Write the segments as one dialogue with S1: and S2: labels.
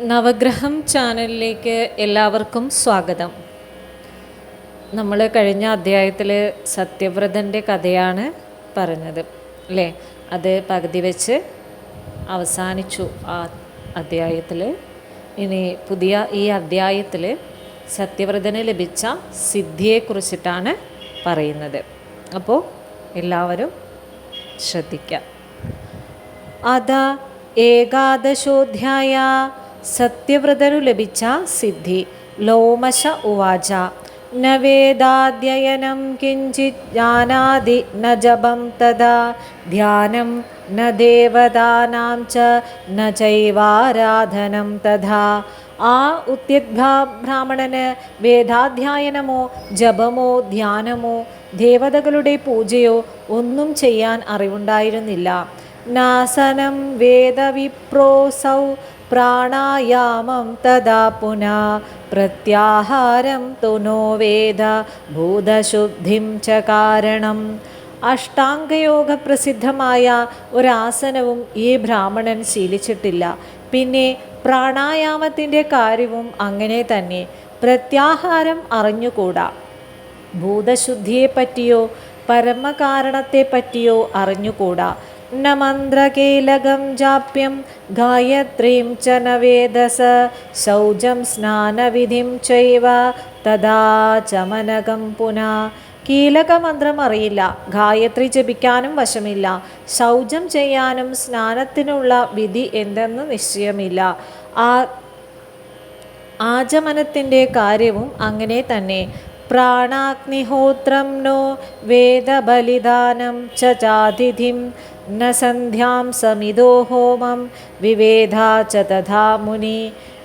S1: നവഗ്രഹം ചാനലിലേക്ക് എല്ലാവർക്കും സ്വാഗതം. നമ്മൾ കഴിഞ്ഞ അധ്യായത്തിൽ സത്യവ്രതന്റെ കഥയാണ് പറഞ്ഞത് അല്ലേ? അത് പകുതി വെച്ച് അവസാനിച്ചു ആ അധ്യായത്തിൽ ഇനി പുതിയ ഈ അധ്യായത്തിൽ സത്യവ്രതന് ലഭിച്ച സിദ്ധിയെക്കുറിച്ചിട്ടാണ് പറയുന്നത്. അപ്പോൾ എല്ലാവരും ശ്രദ്ധിക്കാം. അതാ ഏകാദശോധ്യായ സത്യവ്രതനു ലഭിച്ച സിദ്ധി. ലോമശ ഉവാച. ന വേദാധ്യയനം കിഞ്ചിത് ജാനാതി ന ജപം തഥാ. ധ്യാനം ന ദേവതാനാം ച ന ചൈവാരാധനം തഥാ. ആ ബ്രാഹ്മണന് വേദാധ്യായനമോ ജപമോ ധ്യാനമോ ദേവതകളുടെ പൂജയോ ഒന്നും ചെയ്യാൻ അറിവുണ്ടായിരുന്നില്ല. നാസനം വേദവിപ്രോസൗ പ്രാണായാമം തദാ പുനഃ പ്രത്യാഹാരം തു നോ വേദ ഭൂതശുദ്ധിം ച കാരണം. അഷ്ടാംഗയോഗ പ്രസിദ്ധമായ ഒരാസനവും ഈ ബ്രാഹ്മണൻ ശീലിച്ചിട്ടില്ല. പിന്നെ പ്രാണായാമത്തിന്റെ കാര്യവും അങ്ങനെ തന്നെ. പ്രത്യാഹാരം അറിഞ്ഞുകൂടാ? ഭൂതശുദ്ധിയെപ്പറ്റിയോ പരമകാരണത്തെപ്പറ്റിയോ അറിഞ്ഞുകൂടാ? മന്ത്രകേലകം ജാപ്യം ഗായത്രീം ച ന വേദസ ശൗചം സ്നാനവിധിം ചൈവ തഥാ ചമനകം പുനഃ കീലകമന്ത്രം അറിയില്ല ഗായത്രി ജപിക്കാനും വശമില്ല ശൗചം ചെയ്യാനും സ്നാനത്തിനുള്ള വിധി എന്തെന്ന് നിശ്ചയമില്ല। ആ ആചമനത്തിന്റെ കാര്യവും അങ്ങനെ തന്നെ। പ്രാണാഗ്നിഹോത്രം നോ വേദബലിദാനം ചാതിഥിം ന സന്ധ്യാം സമിതോ ഹോമം വിവേധാ ച തഥാ മുനി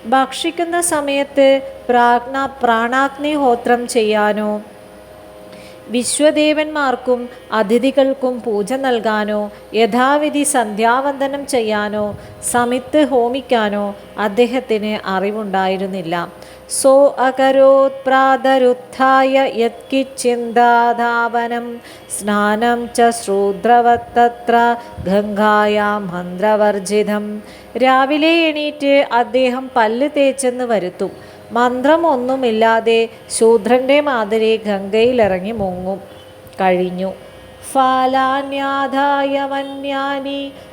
S1: ഭക്ഷിക്കുന്ന സമയത്ത് പ്രാജ്ഞ പ്രാണാഗ്നിഹോത്രം ചെയ്യാനോ വിശ്വദേവന്മാർക്കും അതിഥികൾക്കും പൂജ നൽകാനോ യഥാവിധി സന്ധ്യാവന്ദനം ചെയ്യാനോ സമിത്ത് ഹോമിക്കാനോ അദ്ദേഹത്തിന് അറിവുണ്ടായിരുന്നില്ല. സോ അകരോത് പ്രാതരുത്ഥായ യത്കിച്ചിന്താധാവനം സ്നാനം ച ശ്രൂദ്രവത്തത്ര ഗംഗായാം മന്ത്രവർജിതം. രാവിലെ എണീറ്റ് അദ്ദേഹം പല്ല് തേച്ചെന്ന് വരുത്തും. മന്ത്രമൊന്നുമില്ലാതെ ശൂദ്രന്റെ മാതിരി ഗംഗയിലിറങ്ങി മുങ്ങും. കഴിഞ്ഞു. ഫാലാന്യാധായ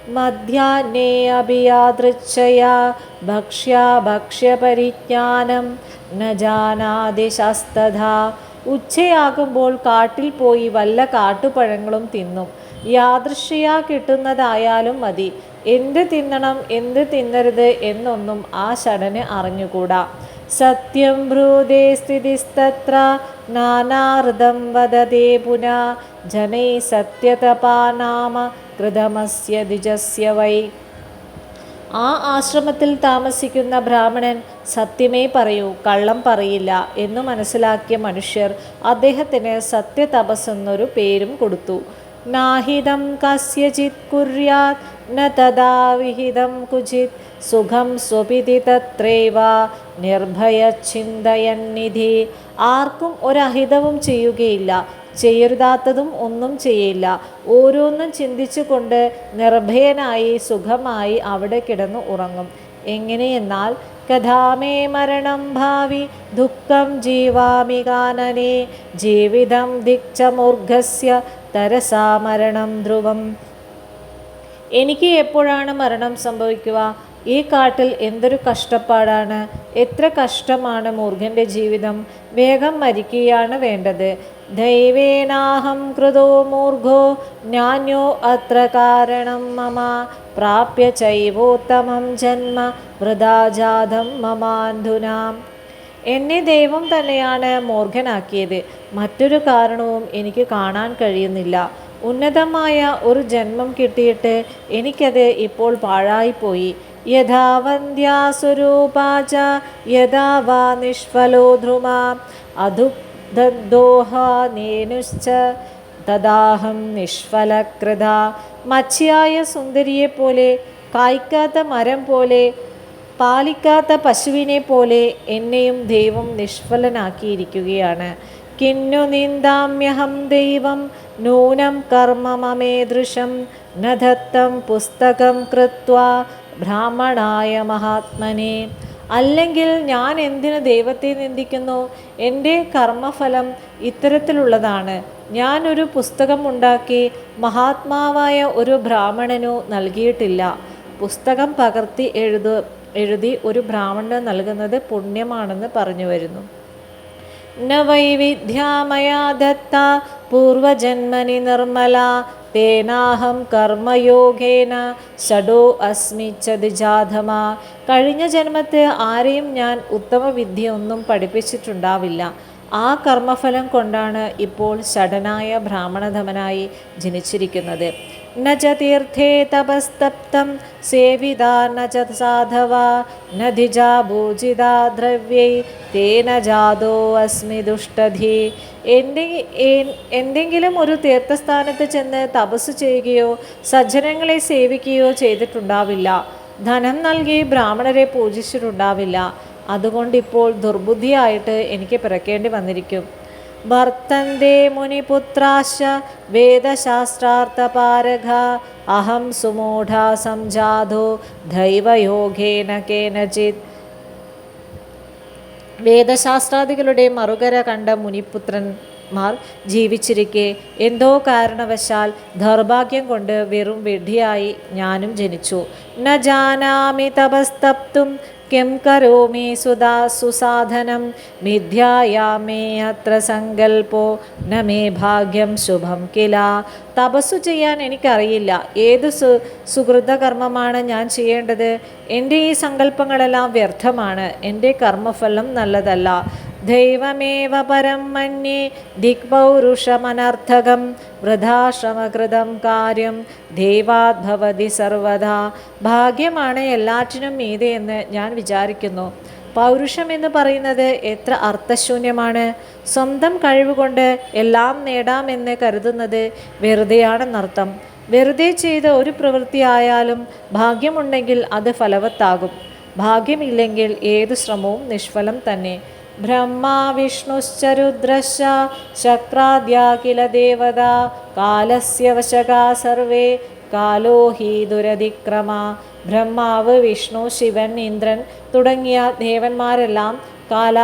S1: മധ്യാഹ്നേ അഭിയാദൃച്ഛയാ ഭക്ഷ്യ ഭക്ഷ്യപരിജ്ഞാനം ന ജാനാതി ശസ്തഥാ. ഉച്ചയാകുമ്പോൾ കാട്ടിൽ പോയി വല്ല കാട്ടുപഴങ്ങളും തിന്നും. യാദൃശ്യ കിട്ടുന്നതായാലും മതി. എന്ത് തിന്നണം എന്ത് തിന്നരുത് എന്നൊന്നും ആ ശടന് അറിഞ്ഞുകൂടാ. സത്യം ബ്രൂതേ സ്ഥിതിസ്തത്ര നാനാർദം വദതേ പുന. ജനൈ സത്യതപാ നാമ കൃതമസ്യ ദ്വിജസ്യ വൈ. ആ ആശ്രമത്തിൽ താമസിക്കുന്ന ബ്രാഹ്മണൻ സത്യമേ പറയൂ കള്ളം പറയില്ല എന്ന് മനസ്സിലാക്കിയ മനുഷ്യർ അദ്ദേഹത്തിന് സത്യതപസ് എന്നൊരു പേരും കൊടുത്തു. നാഹിതം കസ്യചിത് കുര്യാത് ന തഥാ വിഹിതം കുചിത്. സുഖം സ്വപിതി തത്രൈവ നിർഭയചിന്തയന്നിധി ആർക്കും ഒരഹിതവും ചെയ്യുകയില്ല ചെയ്യരുതാത്തതും ഒന്നും ചെയ്യില്ല ഓരോന്നും ചിന്തിച്ചുകൊണ്ട് നിർഭയനായി സുഖമായി അവിടെ കിടന്നു ഉറങ്ങും. എങ്ങനെയെന്നാൽ കഥാമേ മരണം ഭാവി ദുഃഖം ജീവാമി കാനനെ ജീവിതം ദിക്ചമൂർഘസ്യ തരസാ മരണം ധ്രുവം. എനിക്ക് എപ്പോഴാണ് മരണം സംഭവിക്കുക? ഈ കാട്ടിൽ എന്തൊരു കഷ്ടപ്പാടാണ്. എത്ര കഷ്ടമാണ് മുർഗന്റെ ജീവിതം. വേഗം മരിക്കുകയാണ് വേണ്ടത്. ദൈവേനാഹം കൃതോ മൂർഘോ ഞാനോ അത്ര കാരണം മമ. പ്രാപ്യ ചൈവോത്തമം ജന്മ വൃതാജാതം മമാന്ധുനാം എന്നെ ദൈവം തന്നെയാണ് മൂർഖനാക്കിയത്. മറ്റൊരു കാരണവും എനിക്ക് കാണാൻ കഴിയുന്നില്ല. ഉന്നതമായ ഒരു ജന്മം കിട്ടിയിട്ട് എനിക്കത് ഇപ്പോൾ പാഴായിപ്പോയി. യഥാ വന്ധ്യാസ്വരൂപാച യഥാ വാ നിഷ്ഫലോ ധ്രുമ. അധുദോഹാനേനുശ്ച തദാഹം നിഷ്ഫലകൃത. മച്ചിയായ സുന്ദരിയെപ്പോലെ കായ്ക്കാത്ത മരം പോലെ പാലിക്കാത്ത പശുവിനെ പോലെ എന്നെയും ദൈവം നിഷ്ഫലനാക്കിയിരിക്കുകയാണ്. കിന്നു നിന്ദാമ്യഹം ദൈവം നൂനം കർമ്മമേദൃശം നദത്തം ദത്തം പുസ്തകം കൃത്വ. ബ്രാഹ്മണായ മഹാത്മനെ. അല്ലെങ്കിൽ ഞാൻ എന്തിന് ദൈവത്തെ നിന്ദിക്കുന്നു? എന്റെ കർമ്മഫലം ഇത്തരത്തിലുള്ളതാണ്. ഞാനൊരു ഒരു പുസ്തകം ഉണ്ടാക്കി മഹാത്മാവായ ഒരു ബ്രാഹ്മണനു നൽകിയിട്ടില്ല. പുസ്തകം പകർത്തി എഴുതു എഴുതി ഒരു ബ്രാഹ്മണന് നൽകുന്നത് പുണ്യമാണെന്ന് പറഞ്ഞു വരുന്നു. ന വൈവിധ്യാമയാ ദത്ത പൂർവജന്മനി നിർമ്മല തേനാഹം കർമ്മയോഗേന ഷഡോ അസ്മി ചതുജാധമ കഴിഞ്ഞ ജന്മത്തെ ആരെയും ഞാൻ ഉത്തമ വിദ്യയൊന്നും പഠിപ്പിച്ചിട്ടുണ്ടാവില്ല. ആ കർമ്മഫലം കൊണ്ടാണ് ഇപ്പോൾ ഷടനായ ബ്രാഹ്മണധമനായി ജനിച്ചിരിക്കുന്നത്. ന च तीर्थे തപസ്തപ്തം സേവിത न च സാധവ न धिजा भोजिदा ദ്രവ്യൈ തേന ജാതോ അസ്മി ദുഷ്ടധി എന്തെങ്കിലും ഒരു തീർത്ഥസ്ഥാനത്ത് ചെന്ന് തപസ് ചെയ്യുകയോ സജ്ജനങ്ങളെ സേവിക്കുകയോ ചെയ്തിട്ടുണ്ടാവില്ല. ധനം നൽകി ബ്രാഹ്മണരെ പൂജിച്ചിട്ടുണ്ടാവില്ല. അതുകൊണ്ടിപ്പോൾ ദുർബുദ്ധിയായിട്ട് എനിക്ക് പിറക്കേണ്ടി വന്നിരിക്കും. വർത്തന്തേ മുനിപുത്രാശ വേദശാസ്ത്രാർത്ഥപാരഘ അഹം സുമൂഢ സംജാതോ ദൈവയോഗേന കേനചിത് വേദശാസ്ത്രാദികളുടെ മറുകര കണ്ട മുനിപുത്രന്മാർ ജീവിച്ചിരിക്കെ. എന്തോ കാരണവശാൽ ദൗർഭാഗ്യം കൊണ്ട് വെറും വെഡ്ഢിയായി ഞാനും ജനിച്ചു. ന ജാനാമി തപസ്തപ്തും കിം കരോമി സുധാ സുസാധനം മിഥ്യായാമേ അത്ര സങ്കൽപ്പോ ന മേ ഭാഗ്യം ശുഭം കില തപസ്സു ചെയ്യാൻ എനിക്കറിയില്ല. ഏത് സു സുഹൃതകർമ്മമാണ് ഞാൻ ചെയ്യേണ്ടത്? എന്റെ ഈ സങ്കല്പങ്ങളെല്ലാം വ്യർത്ഥമാണ്. എന്റെ കർമ്മഫലം നല്ലതല്ല. ദൈവമേവ പരം മന്യേ ദിക്പൗരുഷമനർത്ഥകം വൃഥാശ്രമകൃതം കാര്യം ദൈവാത് ഭവതി സർവദാ. ഭാഗ്യമാണ് എല്ലാറ്റിനും മീതെ എന്ന് ഞാൻ വിചാരിക്കുന്നു. പൗരുഷം എന്ന് പറയുന്നത് എത്ര അർത്ഥശൂന്യമാണ്. സ്വന്തം കഴിവുകൊണ്ട് എല്ലാം നേടാമെന്ന് കരുതുന്നത് വെറുതെയാണെന്നർത്ഥം. വെറുതെ ചെയ്ത ഒരു പ്രവൃത്തിയായാലും ഭാഗ്യമുണ്ടെങ്കിൽ അത് ഫലവത്താകും. ഭാഗ്യമില്ലെങ്കിൽ ഏതു ശ്രമവും നിഷ്ഫലം തന്നെ. ബ്രഹ്മാ വിഷ്ണുശ്ച രുദ്രശ്ച ശക്രാദ്യാ കില ദേവത കാലസ്യ വശകാ സർവേ കാലോ ഹി ദുരതിക്രമ. ബ്രഹ്മാവ് വിഷ്ണു ശിവൻ ഇന്ദ്രൻ തുടങ്ങിയ ദേവന്മാരെല്ലാം കാല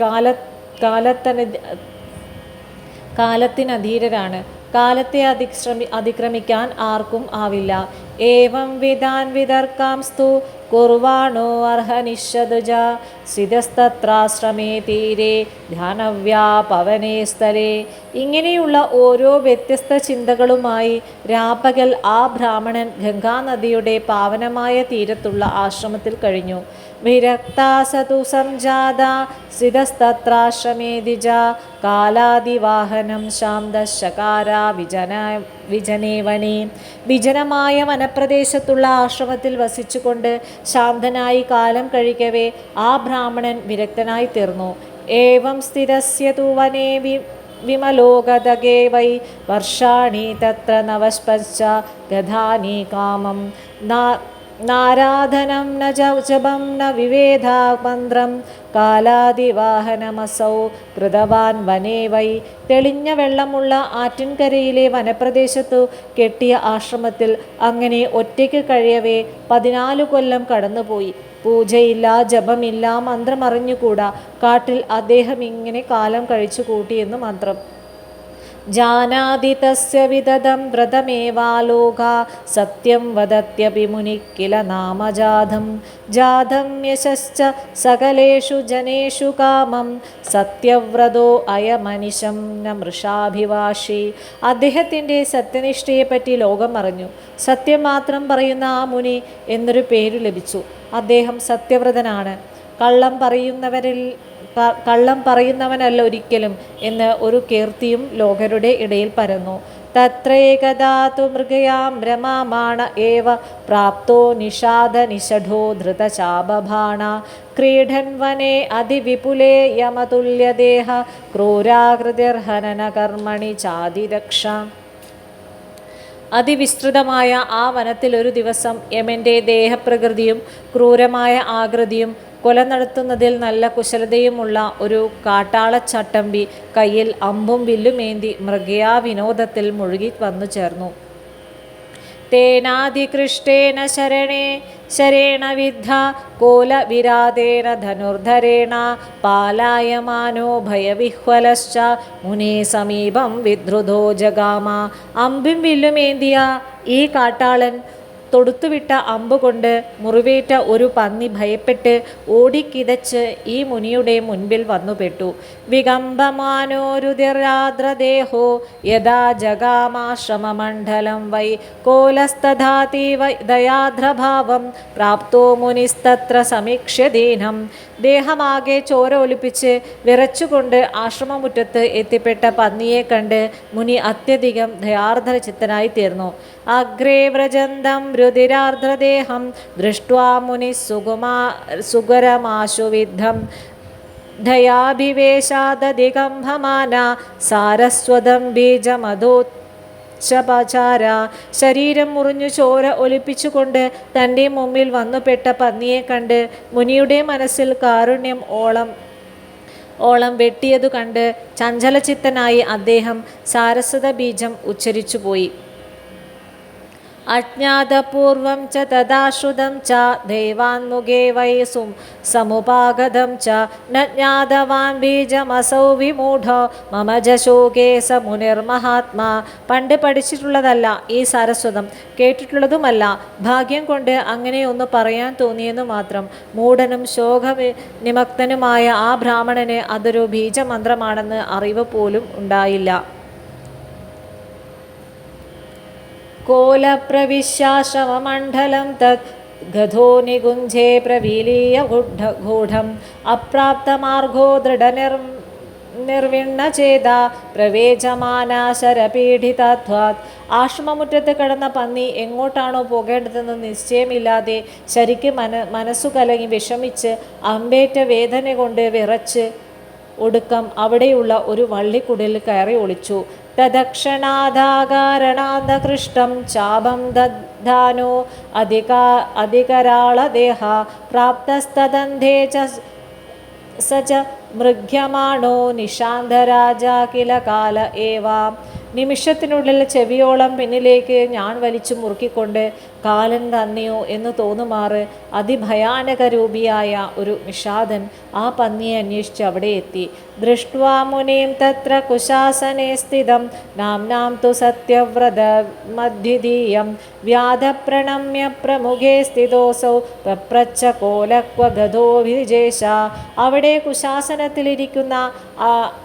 S1: കാല കാലത്തന കാലത്തിനധീരരാണ്. കാലത്തെ അതിക്രമി അതിക്രമിക്കാൻ ആർക്കും ആവില്ല. ഏവം വിധാൻ വിതർക്കാംസ്തു കുർവാണോ അർഹനിഷതുജ സ്ഥിതസ്തത്രാശ്രമേ തീരെ ധ്യാനവ്യാ പവനേ സ്ഥലേ. ഇങ്ങനെയുള്ള ഓരോ വ്യത്യസ്ത ചിന്തകളുമായി രാപ്പകൽ ആ ബ്രാഹ്മണൻ ഗംഗാനദിയുടെ പാവനമായ തീരത്തുള്ള ആശ്രമത്തിൽ കഴിഞ്ഞു. സംജാത സ്ഥിതസ്തത്രാശ്രമേ ദ്വിജ കാലാദിവാഹനം ശാന്തശകാര വിജന വിജനേവനെ. വിജനമായ വനപ്രദേശത്തുള്ള ആശ്രമത്തിൽ വസിച്ചുകൊണ്ട് ശാന്തനായി കാലം കഴിക്കവേ ആ ബ്രാഹ്മണൻ വിരക്തനായി തീർന്നു. ഏവം സ്ഥിരസ്യ തു വനേ വി വിമലോകതകേ വൈ വർഷാണി തത്ര നവസ്പശ്ച ഗതാനി കാമം. നാരാധനം ജപം ന വിവേധാ മന്ത്രം കാലാദിവാഹനമസൗ കൃതവാൻ വനേ വൈ. തെളിഞ്ഞ വെള്ളമുള്ള ആറ്റിൻകരയിലെ വനപ്രദേശത്തു കെട്ടിയ ആശ്രമത്തിൽ അങ്ങനെ ഒറ്റയ്ക്ക് കഴിയവേ പതിനാല് കൊല്ലം കടന്നുപോയി. പൂജയില്ല ജപമില്ല മന്ത്രമറിഞ്ഞുകൂടാ. കാട്ടിൽ അദ്ദേഹം ഇങ്ങനെ കാലം കഴിച്ചു കൂട്ടിയെന്ന് മാത്രം. വിദദം വ്രതമേവാലോകാ സത്യം വദത്യപി മുനി കില നാമജാധം ജാധം യശശ്ച സകലേഷു ജനേഷു കാമം സത്യവ്രതോ അയമനിശം ന മൃഷാഭിവാഷി. അദ്ദേഹത്തിന്റെ സത്യനിഷ്ഠയെപ്പറ്റി ലോകം അറിഞ്ഞു. സത്യം മാത്രം പറയുന്ന ആ മുനി എന്നൊരു പേര് ലഭിച്ചു. അദ്ദേഹം സത്യവ്രതനാണ്. കള്ളം പറയുന്നവരിൽ കള്ളം പറയുന്നവനല്ല ഒരിക്കലും എന്ന് ഒരു കീർത്തിയും ലോകരുടെ ഇടയിൽ പരന്നു. തത്രേകദാതു മൃഗയാം രമാമാണ ഏവ പ്രാപ്തോ നിഷാദ നിഷഠോ ധൃതചാപഭാണ ക്രീഡൻ വനെ അതിവിപുലേ യമതുല്യദേഹ ക്രൂരാകൃതിർഹനന കർമ്മണി ചാതിരക്ഷ. അതിവിസ്തൃതമായ ആ വനത്തിൽ ഒരു ദിവസം യമന്റെ ദേഹപ്രകൃതിയും ക്രൂരമായ ആകൃതിയും കൊല നടത്തുന്നതിൽ നല്ല കുശലതയുമുള്ള ഒരു കാട്ടാളച്ചട്ടമ്പി കയ്യിൽ അമ്പും വില്ലുമേന്തി മൃഗയാ വിനോദത്തിൽ മുഴുകി വന്നു ചേർന്നു. തേനാധികൃഷ്ടേന ശരണേ ശരേണ വിദ്ധ കോലവിരാതേന ധനുർധരേണ പാലായമാനോ ഭയവിഹ്വലശ്ച മുനേ സമീപം വിദ്രുതോ ജഗാമ. അമ്പും വില്ലുമേന്തിയ ഈ കാട്ടാളൻ തൊടുത്തുവിട്ട അമ്പുകൊണ്ട് മുറിവേറ്റ ഒരു പന്നി ഭയപ്പെട്ട് ഓടിക്കിതച്ച് ഈ മുനിയുടെ മുൻപിൽ വന്നുപെട്ടു. വികമ്പമാനോരുതിരാദ്രദേഹോ യഥാ ജഗാമാശ്രമമണ്ഡലം വൈ കോലസ്തഥാതീവ ദയാദ്രഭാവം പ്രാപ്തോ മുനിസ്തത്ര സമീക്ഷ്യ ദീനം. ദേഹമാകെ ചോര ഒലിപ്പിച്ച് വിറച്ചുകൊണ്ട് ആശ്രമമുറ്റത്ത് എത്തിപ്പെട്ട പന്നിയെ കണ്ട് മുനി അത്യധികം ദയാർദ്ര ചിത്തനായി തീർന്നു അഗ്രേ വ്രജന്തം രുതിരാർദ്രദേഹം ദൃഷ്ട്വാ മുനി സുകുമാ സുഗരമാശുവിദ്ധം ദയാഭിവേശാദതികംഭമാന സാരസ്വതം ബീജമധോ ശപചാര ശരീരം മുറിഞ്ഞു ചോര ഒലിപ്പിച്ചുകൊണ്ട് തന്റെ മുമ്പിൽ വന്നുപെട്ട പന്നിയെ കണ്ട് മുനിയുടെ മനസ്സിൽ കാരുണ്യം ഓളം ഓളം വെട്ടിയതു കണ്ട് ചഞ്ചലചിത്തനായി അദ്ദേഹം സാരസ്വത ബീജം ഉച്ചരിച്ചുപോയി. അജ്ഞാതപൂർവം ച തദാശ്രുതം ച ദൈവാൻമുഖേ വൈ സമുപാഗതം ച ന ബീജമസൗ വിമൂഢ മമ ജശോകേ സ മുനിർമഹാത്മാ. പണ്ട് പഠിച്ചിട്ടുള്ളതല്ല ഈ സരസ്വതം കേട്ടിട്ടുള്ളതുമല്ല. ഭാഗ്യം കൊണ്ട് അങ്ങനെ ഒന്ന് പറയാൻ തോന്നിയെന്നു മാത്രം. മൂഢനും ശോക നിമഗ്നനുമായ ആ ബ്രാഹ്മണന് അതൊരു ബീജമന്ത്രമാണെന്ന് അറിവ് പോലും ഉണ്ടായില്ല. കോലപ്രവിശ്യാശ്രമമണ്ഡലം തത് ഗധോ നികുഞ്ചേ പ്രവീലീയ ഗുഢ ഗൂഢം. അപ്രാപ്തമാർഗോ ദൃഢനിർ നിർവിണ്ണചേത പ്രവേചമാനാശരപീഡിതത്വാത് ആശ്രമമുറ്റത്ത് കിടന്ന പന്നി എങ്ങോട്ടാണോ പോകേണ്ടതെന്ന് നിശ്ചയമില്ലാതെ ശരിക്ക് മന മനസ്സു കലങ്ങി വിഷമിച്ച് അമ്പേറ്റ വേദന കൊണ്ട് വിറച്ച് ഒടുക്കം അവിടെയുള്ള ഒരു വള്ളിക്കുടിൽ കയറി ഒളിച്ചു. തദക്ഷണാധാകാരണാന്തകൃഷ്ടം ചാപം ദദ്ധാനോ. അധിക അധികരാളദേഹ പ്രാപ്തസ്തദന്ധേ ച സ ച മൃഗ്യമാണോ. നിശാന്തരാജ കില കാല ഏവാം. നിമിഷത്തിനുള്ളിൽ ചെവിയോളം പിന്നിലേക്ക് ഞാൻ വലിച്ചു മുറുക്കിക്കൊണ്ട് കാലൻ തന്നെയോ എന്ന് തോന്നുമാറ് അതിഭയാനക രൂപിയായ ഒരു നിഷാദൻ ആ പന്നിയെ അന്വേഷിച്ച് അവിടെ എത്തി. ദൃഷ്ട്വാ മുനീം തത്ര കുശാസനെ സ്ഥിതം. നാംനാം തു സത്യവ്രത മധ്യതീയം. വ്യാധപ്രണമ്യ പ്രമുഖേ സ്ഥിതോസൗ പ്രപ്രച്ഛ കോലക്വ ഗതോഭിജേശ അവിടെ കുശാസനത്തിലിരിക്കുന്ന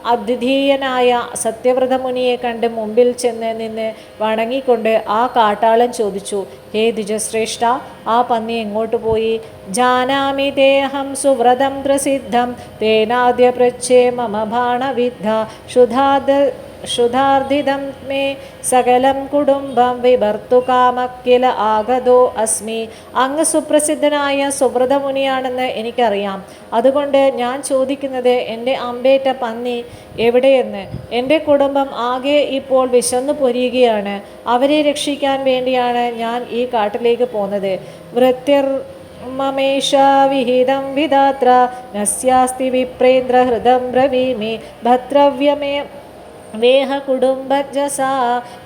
S1: അദ്വിതീയനായ സത്യവ്രത മുനിയെ കണ്ട് മുമ്പിൽ ചെന്ന് നിന്ന് വണങ്ങിക്കൊണ്ട് ആ കാട്ടാളൻ ചോദിച്ചു ഹേ ദ്വിജശ്രേഷ്ഠ ആ പന്നി എങ്ങോട്ട് പോയി? ജാനാമി ദേഹം സുവ്രതം പ്രസിദ്ധം. തേനാദ്യ പ്രച്ഛേ മമ ബാണവിദ്ധ ശുധാദ ശുദ്ധാർദ്ധിതം മേ. സകലം കുടുംബം വിഭർത്തുകാമക്കില ആഗതോ അസ്മി. അങ്ങ് സുപ്രസിദ്ധനായ സുബ്രതമുനിയാണെന്ന് എനിക്കറിയാം. അതുകൊണ്ട് ഞാൻ ചോദിക്കുന്നത് എന്റെ അമ്പേറ്റ പന്നി എവിടെയെന്ന്? എന്റെ കുടുംബം ആകെ ഇപ്പോൾ വിശന്നു പൊരിയുകയാണ്. അവരെ രക്ഷിക്കാൻ വേണ്ടിയാണ് ഞാൻ ഈ കാട്ടിലേക്ക് പോന്നത്. വൃത്യർ മമേഷാ വിഹിതം വിധാത്ര നസ്യാസ്തി വിപ്രേന്ദ്ര ഹൃദം ബ്രവീമി ഭദ്രവ്യമേ വേഹ കുടുംബജസ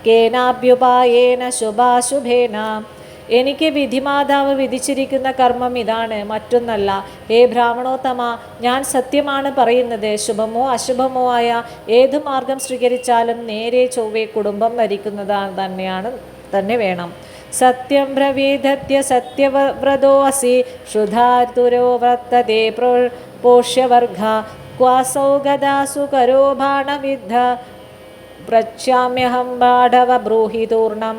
S1: കേനാഭ്യുപായേന ശുഭാശുഭേന എനിക്ക് വിധിമാതാവ് വിധിച്ചിരിക്കുന്ന കർമ്മം ഇതാണ് മറ്റൊന്നല്ല. ഹേ ബ്രാഹ്മണോത്തമ ഞാൻ സത്യമാണ് പറയുന്നത്. ശുഭമോ അശുഭമോ ആയ ഏതു മാർഗം സ്വീകരിച്ചാലും നേരെ ചൊവ്വേ കുടുംബം ഭരിക്കുന്നതാണ് തന്നെയാണ് തന്നെ വേണം. സത്യം ബ്രവീധത്യ സത്യവ്രതോ അസി ക്ഷുധാതുരോ വർത്തതേ പ്രോ പോഷ്യവർഗ ക്വാസൗ ഗദാസു കരോ ബാണവിദ്ധ പ്രച്യാമ്യഹം ബാഢവ ബ്രൂഹിതൂർണം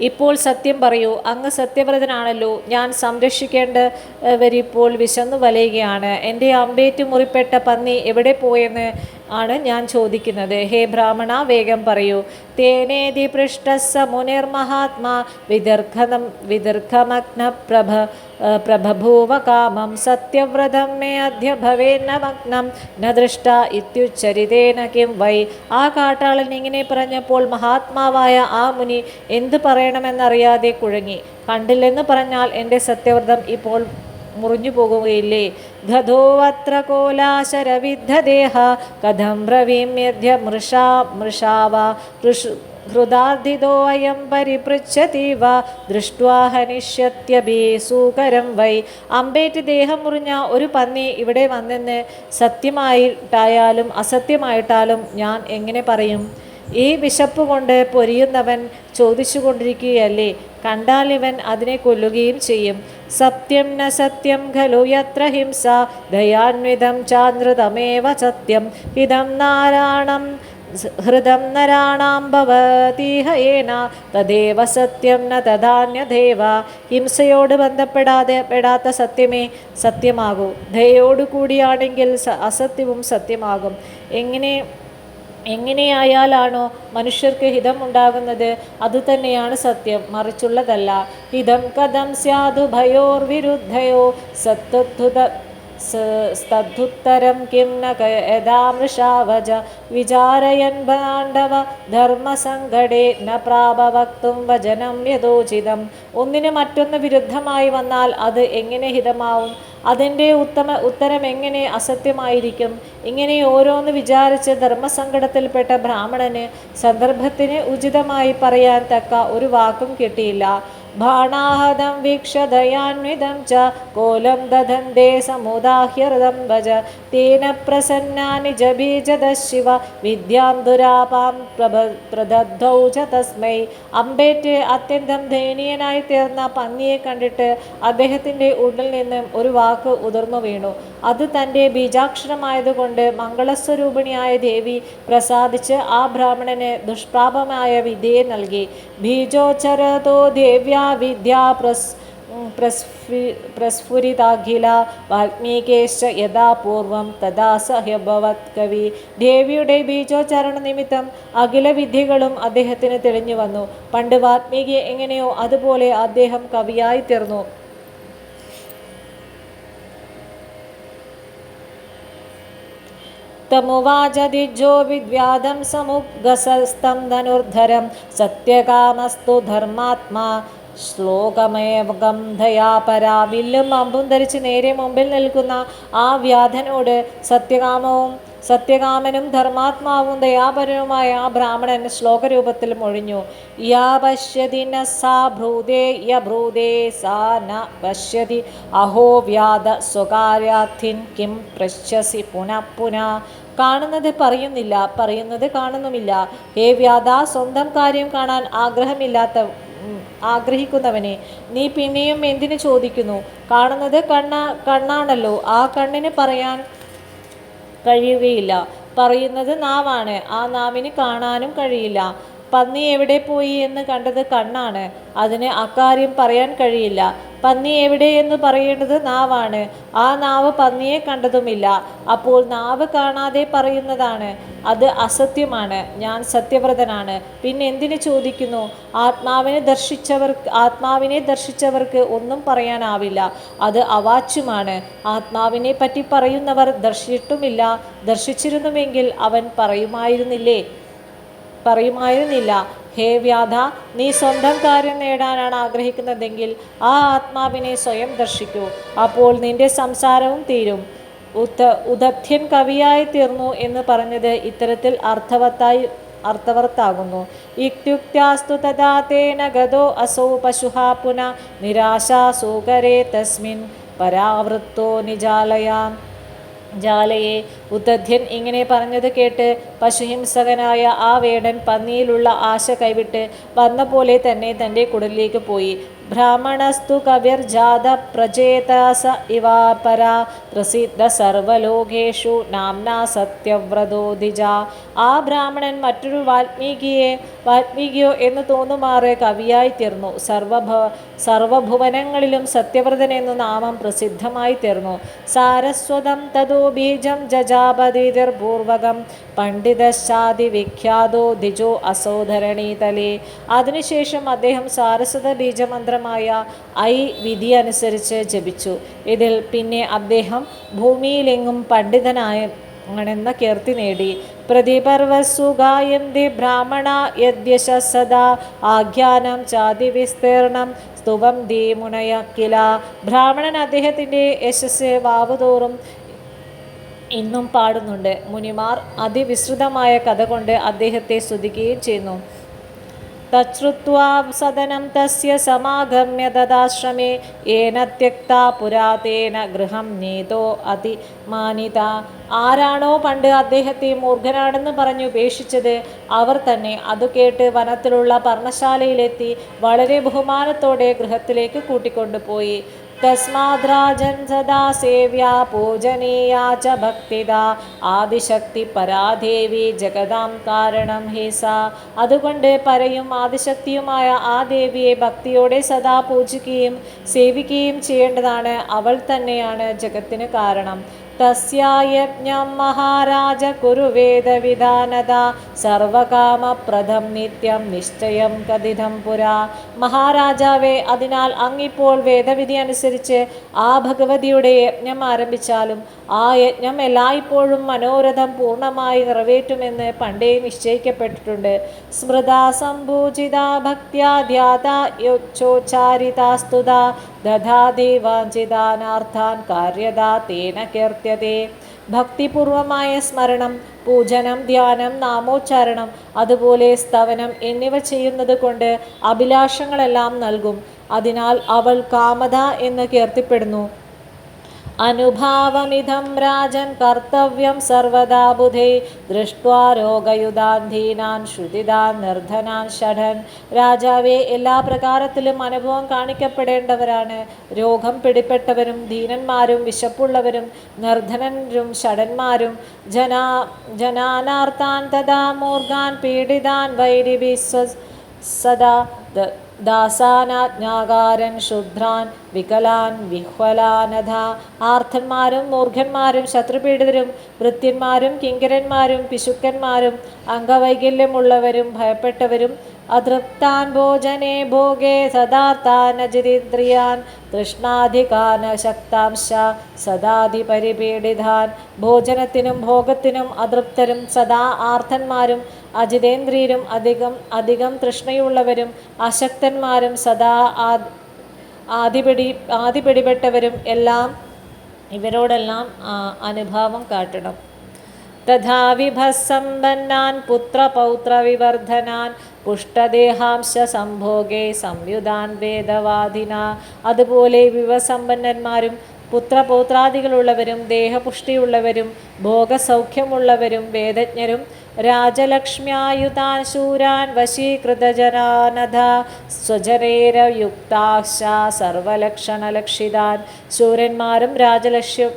S1: ഇപ്പോൾ സത്യം പറയൂ അങ്ങ് സത്യവ്രതനാണല്ലോ. ഞാൻ സംരക്ഷിക്കേണ്ടവരിപ്പോൾ വിശന്നു വലയുകയാണ്. എന്റെ അമ്പേറ്റ് മുറിപ്പെട്ട പന്നി എവിടെ പോയെന്ന് ആണ് ഞാൻ ചോദിക്കുന്നത്. ഹേ ബ്രാഹ്മണ വേഗം പറയൂ. തേനേതി പൃഷ്ടസ മുനിർമഹാത്മാ വിദർഘനം വിദർഘമഗ്ന പ്രഭഭൂവ കാമം സത്യവ്രതം മേ ഭവേന്ന മഗ്നം ന ദൃഷ്ട ഇത്യുച്ചരിതേന കിം വൈ. ആ കാട്ടാളൻ ഇങ്ങനെ പറഞ്ഞപ്പോൾ മഹാത്മാവായ ആ മുനി എന്തു പറയണമെന്നറിയാതെ കുഴങ്ങി. കണ്ടില്ലെന്ന് പറഞ്ഞാൽ എന്റെ സത്യവ്രതം ഇപ്പോൾ മുറിഞ്ഞു പോകുകയില്ലേ? ഗതോവത്ര കോലാശരവിദ്ധദേഹ കഥം ബ്രവീമ്യധ്യ മൃഷാ മൃഷാവ. ഋഷു ഹൃദാർദിതോऽയം പരിപൃച്ഛതി വ ദൃഷ്ട്വാ ഹനിഷ്യത്യഭീസൂകരം വൈ. അമ്പേറ്റ് ദേഹം മുറിഞ്ഞ ഒരു പന്നി ഇവിടെ വന്നെന്ന് സത്യമായിട്ടായാലും അസത്യമായിട്ടാലും ഞാൻ എങ്ങനെ പറയും? ഈ വിശപ്പ് കൊണ്ട് പൊരിയുന്നവൻ ചോദിച്ചുകൊണ്ടിരിക്കുകയല്ലേ? കണ്ടാൽ ഇവൻ അതിനെ കൊല്ലുകയും ചെയ്യും. സത്യം ന സത്യം ഖലു യത്ര ഹിംസ. ദയാന്വിതം ചാന്ദ്രതമേവ സത്യം. ഇതം നാരായണം ഹൃദം നരാണാം ഭവതീഹയേന തദേവ സത്യം ന തഥാന്യദേവ ഹിംസയോട് ബന്ധപ്പെടാതെ പെടാത്ത സത്യമേ സത്യമാകൂ. ദയോടു കൂടിയാണെങ്കിൽ അസത്യവും സത്യമാകും. എങ്ങനെ എങ്ങനെയായാലാണോ മനുഷ്യർക്ക് ഹിതം ഉണ്ടാകുന്നത് അതുതന്നെയാണ് സത്യം. മറിച്ചുള്ളതല്ല ഹിതം കഥം സ്യാദു ഭയോർവിരുദ്ധയോ സത്വദ്ഭുത തദ്ധുത്തരം കിം യഥാമൃഷാവജ വിചാരയൻ പാണ്ഡവ ധർമ്മസങ്കടേ ന പ്രാപവക്തും വചനം യഥോചിതം ഒന്നിന് മറ്റൊന്ന് വിരുദ്ധമായി വന്നാൽ അത് എങ്ങനെ ഹിതമാവും? അതിന്റെ ഉത്തമ ഉത്തരം എങ്ങനെ അസത്യമായിരിക്കും? ഇങ്ങനെ ഓരോന്ന് വിചാരിച്ച് ധർമ്മസങ്കടത്തിൽപ്പെട്ട ബ്രാഹ്മണന് സന്ദർഭത്തിന് ഉചിതമായി പറയാൻ തക്ക ഒരു വാക്കും കിട്ടിയില്ല. വീക്ഷ ദയാന്വിതം ച കോലം ദധന്തേ സമുദാഹ്യഹൃതം ഭജ. തേന പ്രസന്നാനി ജബീജത ശിവ വിദ്യാം ദുരാപാം പ്രഭ പ്രദദ്ധൗ ച തസ്മൈ. അമ്പേറ്റ് അത്യന്തം ദയനീയനായി തീർന്ന പന്നിയെ കണ്ടിട്ട് അദ്ദേഹത്തിന്റെ ഉള്ളിൽ നിന്നും ഒരു വാക്ക് ഉതിർന്നു വീണു. അത് തന്റെ ബീജാക്ഷരമായതുകൊണ്ട് മംഗളസ്വരൂപിണിയായ ദേവി പ്രസാദിച്ച് ആ ബ്രാഹ്മണന് ദുഷ്പ്രാപമായ വിദ്യയെ നൽകി. ബീജോച്ചരതോ ദേവ്യാ വിദ്യാ പ്രസ് പ്രസ്ഫു പ്രസ്ഫുരിതാഖില വാൽമീകേശ യഥാപൂർവം തഥാ സഹ്യഭവത് കവി. ദേവിയുടെ ബീജോച്ചാരണ നിമിത്തം അഖില വിദ്യകളും അദ്ദേഹത്തിന് തെളിഞ്ഞു വന്നു. പണ്ട് വാൽമീകി എങ്ങനെയോ അതുപോലെ അദ്ദേഹം കവിയായി തീർന്നു. തമുവാച ദിജോ വിദ്വാദം സമുഗസസ്തം ധനുർധരം സത്യകാമസ്തു ധർമാത്മാ ശ്ലോകമേവകം ദയാപരാ വില്ലും അമ്പും ധരിച്ച് നേരെ മുമ്പിൽ നിൽക്കുന്ന ആ വ്യാധനോട് സത്യകാമവും സത്യകാമനും ധർമാത്മാവും ദയാപരനുമായ ആ ബ്രാഹ്മണൻ ശ്ലോകരൂപത്തിൽ മൊഴിഞ്ഞു. അഹോ വ്യാധ സ്വകാര്യാർത്ഥിൻ കിം പ്രശ്യസി പുനഃ പുനഃ. കാണുന്നത് പറയുന്നില്ല പറയുന്നത് കാണുന്നുമില്ല. ഏ വ്യാധ സ്വന്തം കാര്യം കാണാൻ ആഗ്രഹമില്ലാത്ത ആഗ്രഹിക്കുന്നവനെ നീ പിന്നെയും എന്തിനു ചോദിക്കുന്നു? കാണുന്നത് കണ്ണ കണ്ണാണല്ലോ. ആ കണ്ണിന് പറയാൻ കഴിയുകയില്ല. പറയുന്നത് നാവാണ്. ആ നാവിന് കാണാനും കഴിയില്ല. പന്നി എവിടെ പോയി എന്ന് കണ്ടത് കണ്ണാണ്. അതിന് അക്കാര്യം പറയാൻ കഴിയില്ല. പന്നി എവിടെയെന്ന് പറയേണ്ടത് നാവാണ്. ആ നാവ് പന്നിയെ കണ്ടതുമില്ല. അപ്പോൾ നാവ് കാണാതെ പറയുന്നതാണ് അത് അസത്യമാണ്. ഞാൻ സത്യവ്രതനാണ്. പിന്നെ എന്തിനു ചോദിക്കുന്നു? ആത്മാവിനെ ദർശിച്ചവർ ആത്മാവിനെ ദർശിച്ചവർക്ക് ഒന്നും പറയാനാവില്ല. അത് അവാച്യമാണ് ആത്മാവിനെ പറ്റി പറയുന്നവർ ദർശിച്ചിട്ടുമില്ല. ദർശിച്ചിരുന്നുവെങ്കിൽ അവൻ പറയുമായിരുന്നില്ലേ? പറയുമായിരുന്നില്ല. ഹേ വ്യാധ നീ സ്വന്തം കാര്യം നേടാനാണ് ആഗ്രഹിക്കുന്നതെങ്കിൽ ആ ആത്മാവിനെ സ്വയം ദർശിക്കൂ. അപ്പോൾ നിന്റെ സംസാരവും തീരും. ഉത്ത ഉദധ്യൻ കവിയായി തീർന്നു എന്ന് പറഞ്ഞത് ഇത്തരത്തിൽ അർത്ഥവത്തായി അർത്ഥവർത്താകുന്നു ഇത്യുക്ത്യാസ്തു തദാതേന ഗതോ അസോ പശുഹ പുന നിരാശാസൂകരേ തസ്മിൻ. പരാവൃത്തോ നിജാലയാം. ജാലയെ ഉദ്ധ്യൻ ഇങ്ങനെ പറഞ്ഞത് കേട്ട് പശുഹിംസകനായ ആ വേടൻ പന്നിയിലുള്ള ആശ കൈവിട്ട് വന്ന പോലെ തന്നെ തന്റെ കുടലിലേക്ക് പോയി. ബ്രാഹ്മണസ്തു കവിർ ജാത പ്രചേതാസ ഇവാപര പ്രസിദ്ധ സർവലോകേഷു നാംനാ സത്യവ്രതോദിജ ആ ബ്രാഹ്മണൻ മറ്റൊരു വാൽമീകിയെ വാൽമീകിയോ എന്ന് തോന്നുമാറെ കവിയായി തീർന്നു. സർവഭ സർവഭുവനങ്ങളിലും സത്യവ്രതൻ എന്നു നാമം പ്രസിദ്ധമായി തീർന്നു. സാരസ്വതം തതോ ബീജം ജജാപതിർപൂർവകം പണ്ഡിതശാതി വിഖ്യാതോ ദിജോ അസോധരണീതലേ. അതിനുശേഷം അദ്ദേഹം സാരസ്വത ബീജമന്ത്രമായ ഐ വിധി അനുസരിച്ച് ജപിച്ചു. ഇതിൽ പിന്നെ അദ്ദേഹം ഭൂമിയിലെങ്ങും പണ്ഡിതനായ ആണെന്ന കീർത്തി നേടി. പ്രതിപർവസുഖായന്തി ബ്രാഹ്മണ യദ്യശ സദാ ആഖ്യാനം ചാതി വിസ്തീർണം സ്തുവം ദീമുണയ കില. ബ്രാഹ്മണൻ അദ്ദേഹത്തിന്റെ യശസ് വാവുതോറും ഇന്നും പാടുന്നുണ്ട്. മുനിമാർ അതിവിസ്തൃതമായ കഥ കൊണ്ട് അദ്ദേഹത്തെ സ്തുതിക്കുകയും ചെയ്യുന്നു. തശ്രുത്വാ സദനം തസ്യ സമാഗമ്യ തദാശ്രമേ ഏന ത്യക്ത പുരാതേന ഗൃഹം നീതോ അതി മാനിത ആരാണോ പണ്ട് അദ്ദേഹത്തെ മൂർഖനാണെന്ന് പറഞ്ഞു ഉപേക്ഷിച്ചത് അവർ തന്നെ. അത് കേട്ട് വനത്തിലുള്ള പർണശാലയിലെത്തി വളരെ ബഹുമാനത്തോടെ ഗൃഹത്തിലേക്ക് കൂട്ടിക്കൊണ്ടുപോയി. തസ്മാദ്രാജൻ സദാ സേവ്യാ പൂജനീയാ ച ഭക്തിദാ ആദിശക്തി പരാദേവി ജഗതാം കാരണം ഹേസ അതുകൊണ്ട് പരയും ആദിശക്തിയുമായ ആ ദേവിയെ ഭക്തിയോടെ സദാ പൂജിക്കുകയും സേവിക്കുകയും ചെയ്യേണ്ടതാണ്. അവൾ തന്നെയാണ് ജഗത്തിന് കാരണം. തസ്യായജ്ഞം മഹാരാജ കുരു വേദവിധാനത സർവകാമപ്രദം നിത്യം നിശ്ചയം കഥിതം പുരാ മഹാരാജാവേ അതിനാൽ അങ്ങിപ്പോൾ വേദവിധി അനുസരിച്ച് ആ ഭഗവതിയുടെ യജ്ഞം ആരംഭിച്ചാലും ആ യജ്ഞം എല്ലായ്പ്പോഴും മനോരഥം പൂർണമായി നിറവേറ്റുമെന്ന് പണ്ടേ നിശ്ചയിക്കപ്പെട്ടിട്ടുണ്ട്। സ്മൃത സംഭൂജിത ഭക്ത്യാധ്യാത ദധാതി വാഞ്ചിതാനാർത്ഥാൻ കാര്യതാ തേന കീർത്യതേ. ഭക്തിപൂർവമായ സ്മരണം പൂജനം ധ്യാനം നാമോച്ചാരണം അതുപോലെ സ്തവനം എന്നിവ ചെയ്യുന്നത് കൊണ്ട് അഭിലാഷങ്ങളെല്ലാം നൽകും. അതിനാൽ അവൾ കാമത എന്ന് കീർത്തിപ്പെടുന്നു. അനുഭാവമിതം രാജൻ കർത്തവ്യം സർവദാ ബുധേ. ദൃഷ്ട്വാ രോഗയുധാന്ധീനാൻ ശ്രുതിദാൻ നിർധനാൻ ഷഠൻ രാജാവെ എല്ലാ പ്രകാരത്തിലും അനുഭവം കാണിക്കപ്പെടേണ്ടവരാണ്. രോഗം പിടിപ്പെട്ടവരും ധീനന്മാരും വിശപ്പുള്ളവരും നിർധനരും ഷടന്മാരും ജനാ ജനാനാർത്താൻ തഥാ മൂർഖാൻ പീഡിതാൻ വൈരിഭി സദാ ദാസാനാജ്ഞാകാരൻ ശുദ്രാൻ വികലാൻ വിഹ്വലാനധ ആർത്തന്മാരും മൂർഖന്മാരും ശത്രുപീഡിതരും വൃത്യന്മാരും കിങ്കരന്മാരും പിശുക്കന്മാരും അംഗവൈകല്യമുള്ളവരും ഭയപ്പെട്ടവരും അതൃപ്താൻ ഭോജനേ ഭോഗേ സദാർത്താനജിരിന്ദ്രിയാൻ തൃഷ്ണാധികാന ശക്താംശ സദാധിപരിപീഡിതാൻ. ഭോജനത്തിനും ഭോഗത്തിനും അതൃപ്തരും സദാ ആർത്തന്മാരും അജിതേന്ദ്രിയരും അധികം അധികം തൃഷ്ണയുള്ളവരും അശക്തന്മാരും സദാ ആദിപടി ആദിപിടി ആദിപിടിപെട്ടവരും എല്ലാം ഇവരോടെല്ലാം അനുഭാവം കാട്ടണം. തഥാ വിഭസമ്പന്നാൻ പുത്രപൗത്രവിവർദ്ധനാൻ പുഷ്ടദേഹാംശ സംഭോഗേ സംയുതാൻ വേദവാദിന. അതുപോലെ വിവസമ്പന്നന്മാരും പുത്രപൗത്രാദികളുള്ളവരും ദേഹപുഷ്ടിയുള്ളവരും ഭോഗസൗഖ്യമുള്ളവരും വേദജ്ഞരും രാജലക്ഷ്മ്യായുതാൻ ശൂരാൻ വശീകൃതജനാനധ സ്വജനേരയുക്താശ സർവലക്ഷണലക്ഷിതാൻ. ശൂരന്മാരും രാജലക്ഷ്യ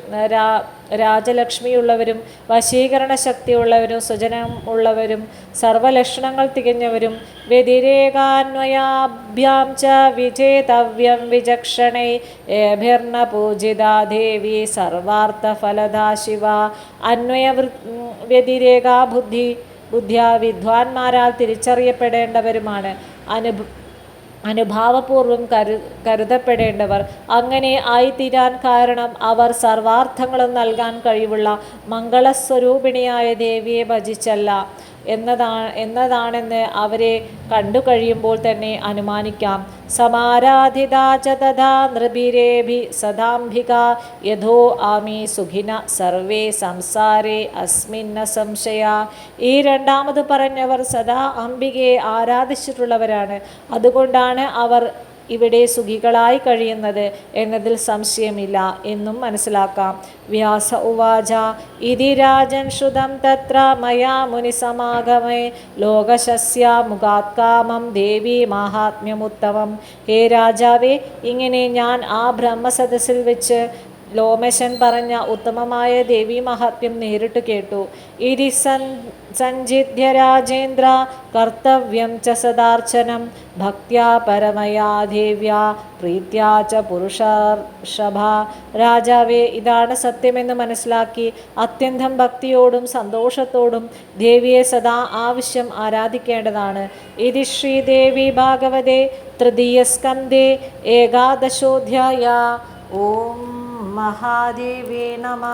S1: രാജലക്ഷ്മിയുള്ളവരും വശീകരണ ശക്തിയുള്ളവരും സുജനം ഉള്ളവരും സർവലക്ഷണങ്ങൾ തികഞ്ഞവരും വ്യതിരേകാന്വയാഭ്യാം ച വിജേതവ്യം വിചക്ഷണൈ ഏഭിർണ പൂജിതാ ദേവി സർവാർത്ഥഫലദാ ശിവ അന്വയ വ്യതിരേകാ ബുദ്ധി ബുദ്ധിയ വിദ്വാൻമാരാൽ തിരിച്ചറിയപ്പെടേണ്ടവരുമാണ്. അനുഭ അനുഭാവപൂർവം കരു കരുതപ്പെടേണ്ടവർ. അങ്ങനെ ആയിത്തീരാൻ കാരണം അവർ സർവാർത്ഥങ്ങളും നൽകാൻ കഴിവുള്ള മംഗളസ്വരൂപിണിയായ ദേവിയെ ഭജിച്ചല്ല. എന്നതാണ് എന്നതാണെന്ന് അവരെ കണ്ടു കഴിയുമ്പോൾ തന്നെ അനുമാനിക്കാം. സമാരാധിതാ ച തഥാ സദാംബിക യഥോ ആമി സുഖിന സർവേ സംസാരേ അസ്മിന്ന സംശയ. ഈ രണ്ടാമത് പറഞ്ഞവർ സദാ അംബികയെ ആരാധിച്ചിട്ടുള്ളവരാണ്. അതുകൊണ്ടാണ് അവർ ഇവിടെ സുഖികളായി കഴിയുന്നത് എന്നതിൽ സംശയമില്ല എന്നും മനസ്സിലാക്കാം. വ്യാസ ഉവാച ഇതി രാജൻ ശ്രുതം തത്ര മയാ മുനിസമാഗമേ ലോകശസ്യ മുഖാത്കാമം ദേവി മാഹാത്മ്യമുത്തമം. ഹേ രാജാവേ ഇങ്ങനെ ഞാൻ ആ ബ്രഹ്മസദസ്സിൽ വെച്ച് ലോമശൻ പറഞ്ഞ ഉത്തമമായ ദേവി മഹാത്മ്യം നേരിട്ട് കേട്ടു. ഇതി സൻ സഞ്ചിധ്യ രാജേന്ദ്ര കർത്തവ്യം ച സദാർച്ചനം ഭക്ത്യാ പരമയാ ദേവ്യ പ്രീത്യാ ച പുരുഷർഷഭ രാജാവേ ഇതാണ് സത്യമെന്ന് മനസ്സിലാക്കി അത്യന്തം ഭക്തിയോടും സന്തോഷത്തോടും ദേവിയെ സദാ ആവശ്യം ആരാധിക്കേണ്ടതാണ്. ഇതി ശ്രീദേവി ഭാഗവതേ തൃതീയസ്കന്ധേ ഏകാദശോധ്യായ. ഓം മഹാദേവേ നമ